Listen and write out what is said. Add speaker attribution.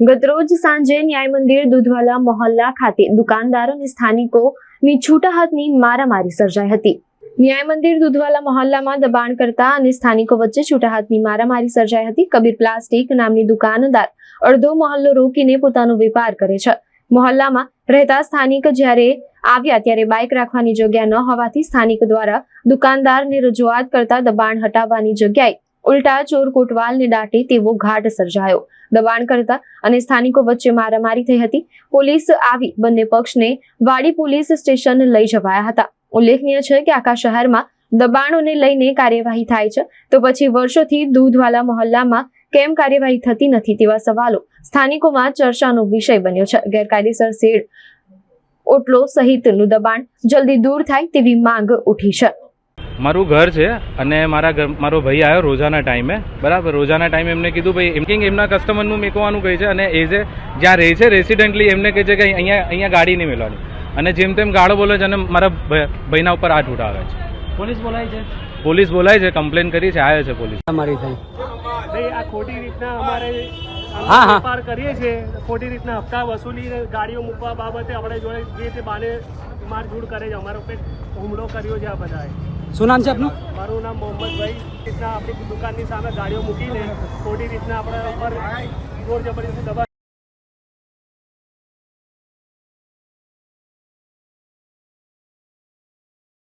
Speaker 1: ગતરોજ સાંજે ન્યાય મંદિર દૂધવાલા મોહલ્લા ખાતે દુકાનદારો અને સ્થાનિકોની છૂટા હાથની મારામારી સર્જાઈ હતી. ન્યાય મંદિર દૂધવાલા મોહલ્લામાં દબાણ કરતા અને સ્થાનિકો વચ્ચે છૂટા હાથની મારામારી સર્જાઈ હતી. કબીર પ્લાસ્ટિક નામની દુકાનદાર અડધો મોહલ્લો રોકીને પોતાનો વેપાર કરે છે. મોહલ્લામાં રહેતા સ્થાનિક જ્યારે આવ્યા ત્યારે બાઇક રાખવાની જગ્યા ન હોવાથી સ્થાનિક દ્વારા દુકાનદારને રજૂઆત કરતા દબાણ હટાવવાની જગ્યાએ ઉલટા ચોર કોટવાલને દાટે તેવો ઘાટ સર્જાયો. દબાણ કરતા અને સ્થાનિકો વચ્ચે મારામારી થઈ હતી. પોલીસ આવી બંને પક્ષને વાડી પોલીસ સ્ટેશન લઈ જવાયા હતા. ઉલ્લેખનીય છે કે આખા શહેરમાં દબાણોને લઈને કાર્યવાહી થાય છે. તો પછી વર્ષોથી દૂધવાલા મહોલ્લામાં કેમ કાર્યવાહી થતી નથી તેવા સવાલો સ્થાનિકોમાં ચર્ચાનો વિષય બન્યો છે. ગેરકાયદેસર શેડ, ઓટલો સહિતનું દબાણ જલ્દી દૂર થાય તેવી માંગ ઉઠી છે.
Speaker 2: મારું ઘર છે અને મારા ઘર મારો ભાઈ આવ્યો રોજાના ટાઈમે. બરાબર રોજાના ટાઈમે એમને કીધું ભાઈ એમ કિંગ એમના કસ્ટમરનું મેકવાનું કહે છે અને એ જે જ્યાં રહે છે રેસિડેન્ટલી એમને કહે છે કે અહીંયા અહીંયા ગાડી નહીં મેળવાની અને જેમ તેમ ગાળો બોલે છે અને મારા ભાઈના ઉપર હાથ ઉઠાવે છે.
Speaker 3: પોલીસ બોલાય છે?
Speaker 2: પોલીસ બોલાય છે કમ્પ્લેન કરી છે આવે છે પોલીસ.
Speaker 3: અમારી થઈ
Speaker 4: આ ખોટી રીતના અમારે
Speaker 3: હા, હા.
Speaker 4: વેપાર કરીએ છીએ. ખોટી રીતના હપ્તા વસૂલી ગાડીઓ મૂકવા બાબતે આપણે જોડે જે તે બાને મારઝૂડ કરે છે અમારો કંઈક હુમલો કર્યો છે આ બધાએ.
Speaker 3: શું નામ છે આપનું?
Speaker 4: મારું નામ મોહમ્મદભાઈ. રીતના આપણી દુકાનની સામે ગાડીઓ મૂકીને ખોટી રીતના આપણા ઉપર જોર જબરજસ્તી દબા